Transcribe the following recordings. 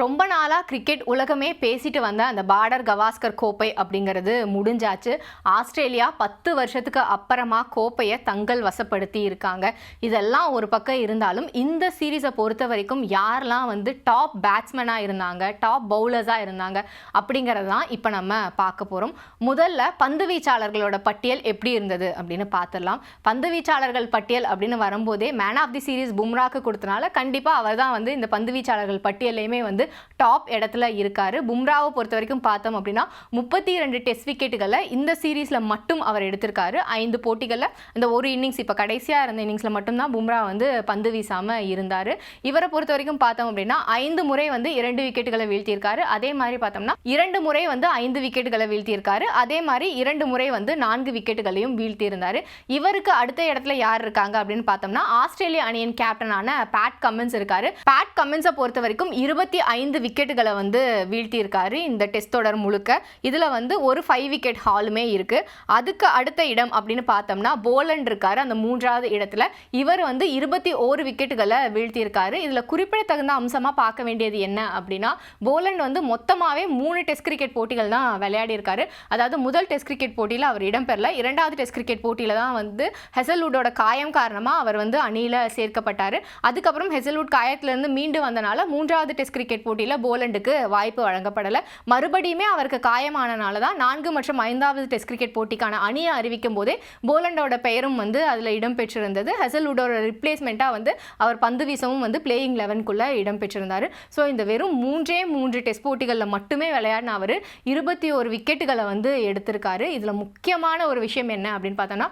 ரொம்ப நாளாக கிரிக்கெட் உலகமே பேசிட்டு வந்த அந்த பார்டர் கவாஸ்கர் கோப்பை அப்படிங்கிறது முடிஞ்சாச்சு. ஆஸ்திரேலியா பத்து வருஷத்துக்கு அப்புறமா கோப்பையை தங்கள் வசப்படுத்தி இருக்காங்க. இதெல்லாம் ஒரு பக்கம் இருந்தாலும் இந்த சீரீஸை பொறுத்த வரைக்கும் யாரெல்லாம் வந்து டாப் பேட்ஸ்மேனாக இருந்தாங்க டாப் பவுலர்ஸாக இருந்தாங்க அப்படிங்கிறது தான் இப்போ நம்ம பார்க்க போகிறோம் முதல்ல பந்து வீச்சாளர்களோட பட்டியல் எப்படி இருந்தது அப்படின்னு பார்த்துடலாம். பந்து வீச்சாளர்கள் பட்டியல் அப்படின்னு வரும்போதே மேன் ஆஃப் தி சீரீஸ் பும்ராக்கு கொடுத்தனால கண்டிப்பாக அவர் தான் வந்து இந்த பந்து வீச்சாளர்கள் பட்டியலையுமே வந்து டாப் இடத்துல இருக்கார். பும்ராவை பொறுத்த வரைக்கும் பார்த்தோம் அப்படின்னா முப்பத்தி ரெண்டு டெஸ்ட் விக்கெட்டுகளை இந்த சீரீஸில் மட்டும் அவர் எடுத்திருக்காரு. ஐந்து போட்டிகளில் இந்த ஒரு இன்னிங்ஸ் இப்போ கடைசியாக இருந்த இன்னிங்ஸில் மட்டும்தான் பும்ரா வந்து பந்து வீசாமல் இருந்தார். இவரை பொறுத்த வரைக்கும் பார்த்தோம் அப்படின்னா ஐந்து முறை வந்து இரண்டு விக்கெட்டுகளை வீழ்த்தியிருக்காரு. அதே மாதிரி பார்த்தோம்னா இரண்டு முறை வந்து ஐந்து விக்கெட்டுகளை வீழ்த்தியிருக்காரு. அதே மாதிரி இரண்டு முறை வந்து நான்கு விக்கெட்டுகளையும் வீழ்த்தியிருந்தார். இவருக்கு அடுத்த இடத்துல யார் இருக்காங்க அப்படின்னு பார்த்தோம்னா ஆஸ்திரேலிய அணியின் கேப்டனான பேட் கமின்ஸ் இருக்காரு. பேட் கமின்ஸை பொறுத்த வரைக்கும் இருபத்தி ஐந்து ஐந்து விக்கெட்டுகளை வந்து வீழ்த்தியிருக்காரு இந்த டெஸ்ட் தொடர் முழுக்க. இதில் வந்து ஒரு ஃபைவ் விக்கெட் ஹாலுமே இருக்குது அதுக்கு அடுத்த இடம் அப்படின்னு பார்த்தோம்னா போலண்ட் இருக்காரு. அந்த மூன்றாவது இடத்துல இவர் வந்து இருபத்தி ஓரு விக்கெட்டுகளை வீழ்த்தியிருக்காரு. இதில் குறிப்பிடத்தகுந்த அம்சமாக பார்க்க வேண்டியது என்ன அப்படின்னா போலண்ட் வந்து மொத்தமாகவே மூணு டெஸ்ட் கிரிக்கெட் போட்டிகள் தான் விளையாடியிருக்காரு. அதாவது முதல் டெஸ்ட் கிரிக்கெட் போட்டியில் அவர் இடம்பெறல இரண்டாவது டெஸ்ட் கிரிக்கெட் போட்டியில் தான் வந்து ஹெசல்வுட்டோட காயம் காரணமாக அவர் வந்து அணியில் சேர்க்கப்பட்டார். அதுக்கப்புறம் ஹெசல்வுட் காயத்திலேருந்து மீண்டு வந்தனால மூன்றாவது டெஸ்ட் கிரிக்கெட் போட்டியில் போலண்டுக்கு வாய்ப்பு வழங்கப்படலை. மறுபடியுமே அவருக்கு காயமானனால தான் நான்கு மற்றும் ஐந்தாவது டெஸ்ட் கிரிக்கெட் போட்டிக்கான அணியை அறிவிக்கும் போதே போலண்டோட பெயரும் வந்து அதில் இடம்பெற்றிருந்தது ஹெசல்வுடோட ரிப்ளேஸ்மெண்ட்டாக வந்து அவர் பந்து வீசவும் வந்து பிளேயிங் லெவன்குள்ளே இடம்பெற்றிருந்தார் ஸோ இந்த வெறும் மூன்றே மூன்று டெஸ்ட் போட்டிகளில் மட்டுமே விளையாடின அவர் இருபத்தி ஒரு விக்கெட்டுகளை வந்து எடுத்திருக்காரு. இதில் முக்கியமான ஒரு விஷயம் என்ன அப்படின்னு பார்த்தோன்னா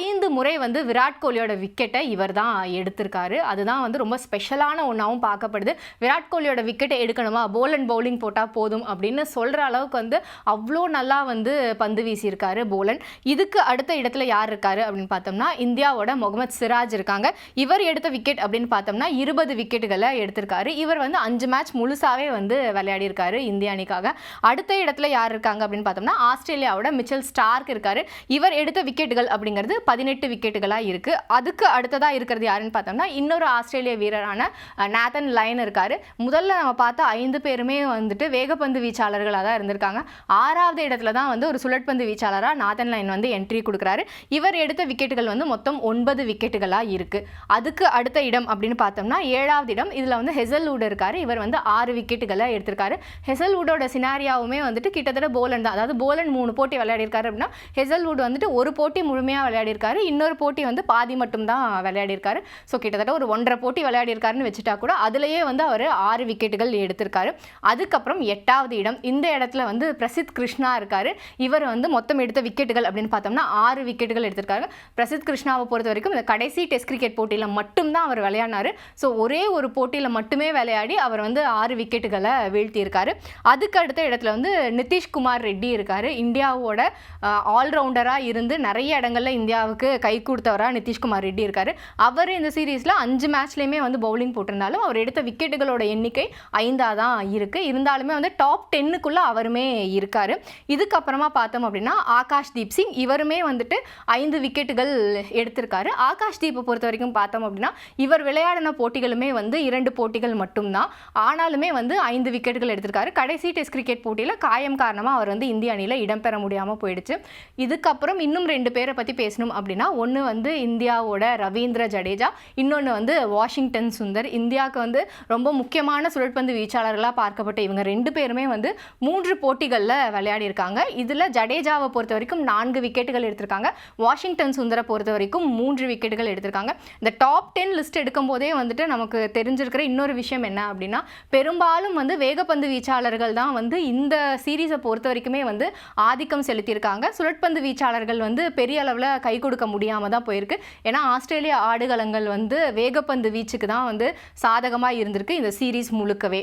ஐந்து முறை வந்து விராட் கோலியோட விக்கெட்டை இவர் தான் எடுத்திருக்காரு. அதுதான் வந்து ரொம்ப ஸ்பெஷலான ஒன்றாவும் பார்க்கப்படுது. விராட் கோலியோட விக்கெட் விக்கெட்டை எடுக்கணுமா? போல் அண்ட் பவுலிங் போட்டால் போதும் அப்படின்னு சொல்கிற அளவுக்கு வந்து அவ்வளோ நல்லா வந்து பந்து வீசியிருக்காரு போலன் இதுக்கு அடுத்த இடத்துல யார் இருக்காரு அப்படின்னு பார்த்தோம்னா இந்தியாவோட முகமது சிராஜ் இருக்காங்க. இவர் எடுத்த விக்கெட் அப்படின்னு பார்த்தோம்னா இருபது விக்கெட்டுகளை எடுத்திருக்காரு. இவர் வந்து அஞ்சு மேட்ச் முழுசாவே வந்து விளையாடி இருக்காரு இந்திய அணிக்காக. அடுத்த இடத்துல யார் இருக்காங்க அப்படின்னு பார்த்தோம்னா ஆஸ்திரேலியாவோட மிச்சல் ஸ்டார்க் இருக்காரு. இவர் எடுத்த விக்கெட்டுகள் அப்படிங்கிறது பதினெட்டு விக்கெட்டுகளாக இருக்குது அதுக்கு அடுத்ததாக இருக்கிறது யாருன்னு பார்த்தோம்னா இன்னொரு ஆஸ்திரேலிய வீரரான நேத்தன் லைன் இருக்காரு. முதல்ல நம்ம பார்த்த ஐந்து பேருமே வந்துட்டு வேகப்பந்து வீச்சாளர்களாக தான் இருந்திருக்காங்க. ஆறாவது இடத்துல தான் வந்து ஒரு சுழற்பந்து வீச்சாளராக நாதன் லைன் வந்து என்ட்ரி கொடுக்குறாரு. இவர் எடுத்த விக்கெட்டுகள் வந்து மொத்தம் ஒன்பது விக்கெட்டுகளாக இருக்குது அதுக்கு அடுத்த இடம் அப்படின்னு பார்த்தோம்னா ஏழாவது இடம். இதில் வந்து ஹெசல்வுட் இருக்காரு. இவர் வந்து ஆறு விக்கெட்டுகளை எடுத்திருக்காரு. ஹெசல்வுட்டோட சினாரியாவுமே வந்துட்டு கிட்டத்தட்ட போலன் தான். அதாவது போலன் மூணு போட்டி விளையாடிருக்காரு அப்படின்னா ஹெசல்வுட் வந்துட்டு ஒரு போட்டி முழுமையாக விளையாடிருக்காரு. இன்னொரு போட்டி வந்து பாதி மட்டும் தான் விளையாடிருக்காரு. ஸோ கிட்டத்தட்ட ஒரு ஒன்றரை போட்டி விளையாடிருக்காருன்னு வச்சுட்டா கூட அதுலேயே வந்து அவர் ஆறு விக்கெட்டுகள் எடுத்திருக்காரு. அதுக்கப்புறம் எட்டாவது இடம் இந்த இடத்துல வந்து பிரசித் கிருஷ்ணா இருக்காரு. இவர் வந்து மொத்தம் எடுத்த விக்கெட்டுகள் அப்படின்னு பார்த்தோம்னா ஆறு விக்கெட்டுகள் எடுத்திருக்காரு. பிரசித் கிருஷ்ணாவை பொறுத்த வரைக்கும் இந்த கடைசி டெஸ்ட் கிரிக்கெட் போட்டியில் மட்டும்தான் அவர் விளையாடினாரு. ஸோ ஒரே ஒரு போட்டியில் மட்டுமே விளையாடி அவர் வந்து ஆறு விக்கெட்டுகளை வீழ்த்தியிருக்காரு. அதுக்கு அடுத்த இடத்துல வந்து நிதிஷ்குமார் ரெட்டி இருக்காரு. இந்தியாவோட ஆல்ரவுண்டராக இருந்து நிறைய இடங்களில் இந்தியாவுக்கு கை கொடுத்தவராக நிதிஷ்குமார் ரெட்டி இருக்காரு. அவர் இந்த சீரீஸில் அஞ்சு மேட்ச்லேயுமே வந்து பவுலிங் போட்டிருந்தாலும் அவர் எடுத்த விக்கெட்டுகளோட எண்ணிக்கை ஐந்தாக தான் இருக்குது இருந்தாலுமே வந்து டாப் டென்னுக்குள்ளே அவருமே இருக்கார். இதுக்கப்புறமா பார்த்தோம் அப்படின்னா ஆகாஷ் தீப் சிங். இவருமே வந்துட்டு ஐந்து விக்கெட்டுகள் எடுத்திருக்காரு. ஆகாஷ் தீப்பை பொறுத்த வரைக்கும் பார்த்தோம் அப்படின்னா இவர் விளையாடின போட்டிகளுமே வந்து இரண்டு போட்டிகள் மட்டும்தான். ஆனாலுமே வந்து ஐந்து விக்கெட்டுகள் எடுத்திருக்காரு. கடைசி டெஸ்ட் கிரிக்கெட் போட்டியில் காயம் காரணமாக அவர் வந்து இந்திய அணியில் இடம்பெற முடியாமல் போயிடுச்சு. இதுக்கப்புறம் இன்னும் ரெண்டு பேரை பற்றி பேசணும் அப்படின்னா ஒன்று வந்து இந்தியாவோட ரவீந்திர ஜடேஜா இன்னொன்று வந்து வாஷிங்டன் சுந்தர். இந்தியாவுக்கு வந்து ரொம்ப முக்கியமான சுழற்பந்து வீச்சாளர்களாக பார்க்கப்பட்ட இவங்க ரெண்டு பேருமே வந்து மூன்று போட்டிகளில் விளையாடி இருக்காங்க இதில் ஜடேஜாவை பொறுத்த வரைக்கும் நான்கு விக்கெட்டுகள் எடுத்திருக்காங்க. வாஷிங்டன் சுந்தரை பொறுத்த வரைக்கும் மூன்று விக்கெட்டுகள் எடுத்திருக்காங்க. இந்த டாப் டென் லிஸ்ட் எடுக்கும் போதே வந்துட்டு நமக்கு தெரிஞ்சிருக்கிற இன்னொரு விஷயம் என்ன அப்படின்னா பெரும்பாலும் வந்து வேகப்பந்து வீச்சாளர்கள் தான் வந்து இந்த சீரீஸை பொறுத்த வரைக்குமே வந்து ஆதிக்கம் செலுத்தியிருக்காங்க. சுழற்பந்து வீச்சாளர்கள் வந்து பெரிய அளவில் கை கொடுக்க முடியாமல் தான் போயிருக்கு. ஏன்னா ஆஸ்திரேலிய ஆடுகளங்கள் வந்து வேகப்பந்து வீச்சுக்கு தான் வந்து சாதகமாக இருந்திருக்கு இந்த சீரீஸ் முழுக்கவே.